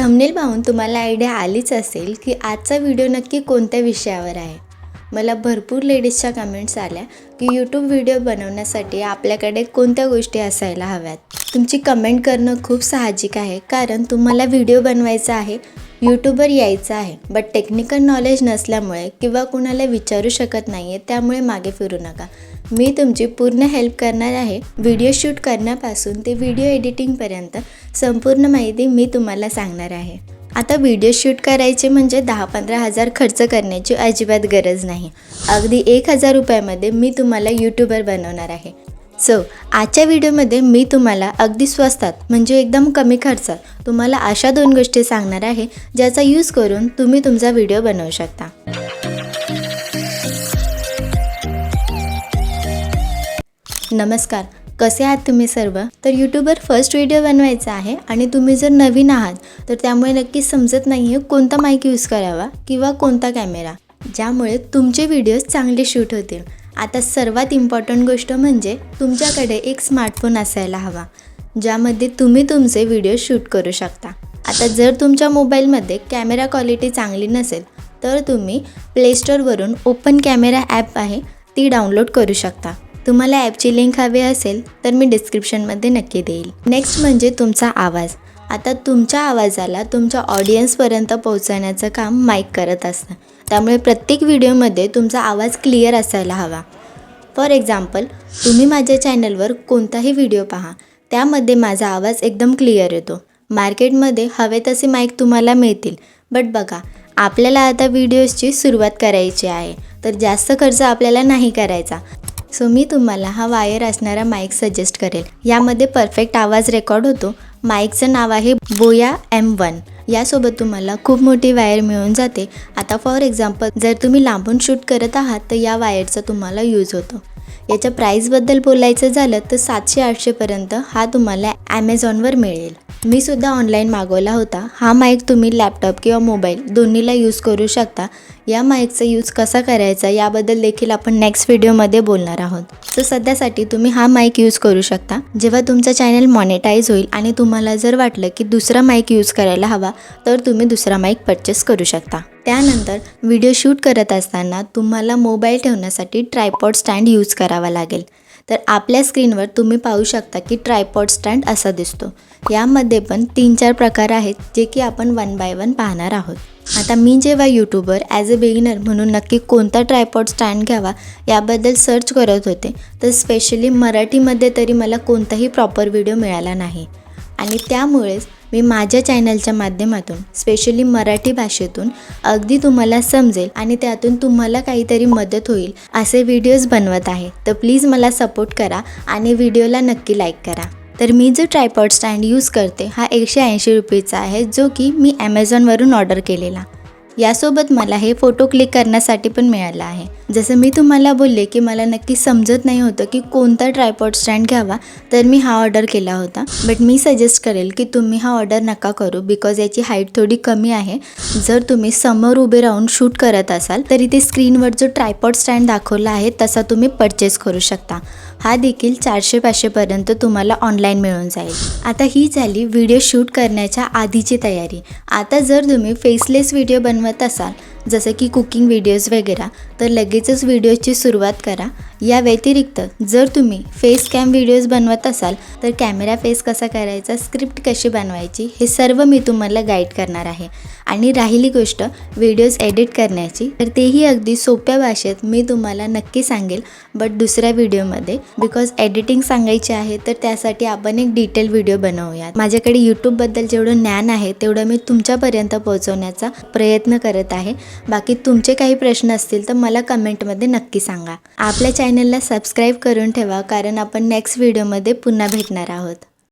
Thumbnail पाहून तुम्हाला idea आलीच असेल की आजचा व्हिडिओ नक्की कोणत्या विषयावर आहे. मला भरपूर लेडीजच्या कमेंट्स आल्या की यूट्यूब व्हिडिओ बनवण्यासाठी आपल्याकडे कोणत्या गोष्टी असायला हव्यात. तुमची कमेंट करणं खूप साहजिक आहे कारण तुम्हाला व्हिडिओ बनवायचा आहे यूट्यूबवर यायचं आहे बट टेक्निकल नॉलेज नसल्यामुळे किंवा कुणाला विचारू शकत नाही आहे त्यामुळे मागे फिरू नका. मी तुमची पूर्ण हेल्प करणार आहे. व्हिडिओ शूट करण्यापासून ते व्हिडिओ एडिटिंगपर्यंत संपूर्ण माहिती मी तुम्हाला सांगणार आहे. आता व्हिडिओ शूट करायचे म्हणजे दहा पंधरा हजार खर्च करण्याची अजिबात गरज नाही. अगदी एक हजार रुपयामध्ये मी तुम्हाला यूट्यूबर बनवणार आहे. सो आजच्या व्हिडिओमध्ये मी तुम्हाला अगदी स्वस्तात म्हणजे एकदम कमी खर्चात तुम्हाला अशा दोन गोष्टी सांगणार आहे ज्याचा यूज करून तुम्ही तुमचा व्हिडिओ बनवू शकता. नमस्कार. कसे आहात तुम्ही सर्व? तर यूट्यूबवर फर्स्ट व्हिडिओ बनवायचा आहे आणि तुम्ही जर नवीन आहात तर त्यामुळे नक्की समजत नाही आहे कोणता माईक यूज करावा किंवा कोणता कॅमेरा ज्यामुळे तुमचे व्हिडिओज चांगले शूट होतील. आता सर्वात इम्पॉर्टंट गोष्ट म्हणजे तुमच्याकडे एक स्मार्टफोन असायला हवा ज्यामध्ये तुम्ही तुमचे व्हिडिओ शूट करू शकता. आता जर तुमच्या मोबाईलमध्ये कॅमेरा क्वालिटी चांगली नसेल तर तुम्ही प्लेस्टोरवरून ओपन कॅमेरा ॲप आहे ती डाउनलोड करू शकता. तुम्हाला ॲपची लिंक हवी असेल तर मी डिस्क्रिप्शनमध्ये नक्की देईल. नेक्स्ट म्हणजे तुमचा आवाज. आता तुमच्या आवाजाला तुमच्या ऑडियन्सपर्यंत पोहोचवण्याचं काम माईक करत असतं. त्यामुळे प्रत्येक व्हिडिओमध्ये तुमचा आवाज क्लिअर असायला हवा. फॉर एक्झाम्पल तुम्ही माझ्या चॅनलवर कोणताही व्हिडिओ पहा त्यामध्ये माझा आवाज एकदम क्लिअर येतो. मार्केटमध्ये हवे तसे माईक तुम्हाला मिळतील. बट बघा आपल्याला आता व्हिडिओजची सुरुवात करायची आहे. तर जास्त खर्च आपल्याला नाही करायचा. सो मी तुम्हाला हा वायर असणारा माईक सजेस्ट करेल. यामध्ये परफेक्ट आवाज रेकॉर्ड होतो. माईकचं नाव आहे बोया एम वन यासोबत तुम्हाला खूप मोठी वायर मिळून जाते. आता फॉर एक्झाम्पल जर तुम्ही लांबून शूट करत आहात तर या वायरचा तुम्हाला यूज होतो. याच्या प्राईसबद्दल बोलायचं झालं तर सातशे आठशेपर्यंत हा तुम्हाला ॲमेझॉनवर मिळेल. मी सुद्धा ऑनलाईन मागवला होता. हा माईक तुम्ही लॅपटॉप किंवा मोबाईल दोन्हीला यूज करू शकता. या माईकचा यूज कसा करायचा याबद्दल देखील आपण नेक्स्ट व्हिडिओमध्ये बोलणार आहोत. सो सध्यासाठी तुम्ही हा माईक यूज करू शकता. जेव्हा तुमचा चॅनल मॉनिटाईज होईल आणि तुम्हाला जर वाटलं की दुसरा माईक यूज करायला हवा तर तुम्ही दुसरा माईक परचेस करू शकता. त्यानंतर व्हिडिओ शूट करत असताना तुम्हाला मोबाईल ठेवण्यासाठी ट्रायपॉड स्टँड यूज करावा लागेल. तर आपल्या स्क्रीनवर तुम्ही पाहू शकता की ट्रायपॉड स्टँड असा दिसतो. यामध्ये पण तीन चार प्रकार आहेत जे की आपण वन बाय वन पाहणार आहोत. आता मी जेव्हा यूट्यूबर ॲज अ बिगिनर म्हणून नक्की कोणता ट्रायपॉड स्टँड घ्यावा याबद्दल सर्च करत होते तर स्पेशली मराठीमध्ये तरी मला कोणताही प्रॉपर व्हिडिओ मिळाला नाही. आणि त्यामुळेच मी माझ्या चॅनलच्या माध्यमातून स्पेशली मराठी भाषेतून अगदी तुम्हाला समजेल आणि त्यातून तुम्हाला काहीतरी मदत होईल असे व्हिडिओज बनवत आहे. तर प्लीज मला सपोर्ट करा आणि व्हिडिओला नक्की लाईक करा. तर मी जो ट्रायपॉड स्टँड यूज करते हा एकशे ऐंशी रुपयेचा आहे जो की मी ॲमेझॉनवरून ऑर्डर केलेला. यासोबत मला हे फोटो क्लिक करण्यासाठी पण मिळालं आहे. जसं मी तुम्हाला बोलले की मला नक्की समजत नाही होतं की कोणता ट्रायपॉड स्टँड घ्यावा तर मी हा ऑर्डर केला होता. बट मी सजेस्ट करेल की तुम्ही हा ऑर्डर नका करू बिकॉज याची हाईट थोडी कमी आहे. जर तुम्ही समोर उभे राहून शूट करत असाल तर इथे स्क्रीनवर जो ट्रायपॉड स्टँड दाखवला आहे तसा तुम्ही परचेस करू शकता. हा देखील चारशे पाचशेपर्यंत तुम्हाला ऑनलाईन मिळून जाईल. आता ही झाली व्हिडिओ शूट करण्याच्या आधीची तयारी. आता जर तुम्ही फेसलेस व्हिडिओ बनवत असाल. जसं की कुकिंग व्हिडिओज वगैरे तर लगेचच व्हिडिओची सुरुवात करा. या व्यतिरिक्त जर तुम्ही फेस कॅम व्हिडिओज बनवत असाल तर कॅमेरा फेस कसा करायचा स्क्रिप्ट कशी बनवायची हे सर्व मी तुम्हाला गाईड करणार आहे. आणि राहिली गोष्ट व्हिडिओज एडिट करण्याची तर तेही अगदी सोप्या भाषेत मी तुम्हाला नक्की सांगेल बट दुसऱ्या व्हिडिओमध्ये बिकॉज एडिटिंग सांगायची आहे तर त्यासाठी आपण एक डिटेल व्हिडिओ बनवूयात. माझ्याकडे यूट्यूबबद्दल जेवढं ज्ञान आहे तेवढं मी तुमच्यापर्यंत पोहोचवण्याचा प्रयत्न करत आहे. बाकी तुमचे काही प्रश्न असतील तर मला कमेंटमध्ये नक्की सांगा. आपल्या चॅनलला सबस्क्राईब करून ठेवा कारण आपण नेक्स्ट व्हिडिओमध्ये पुन्हा भेटणार आहोत.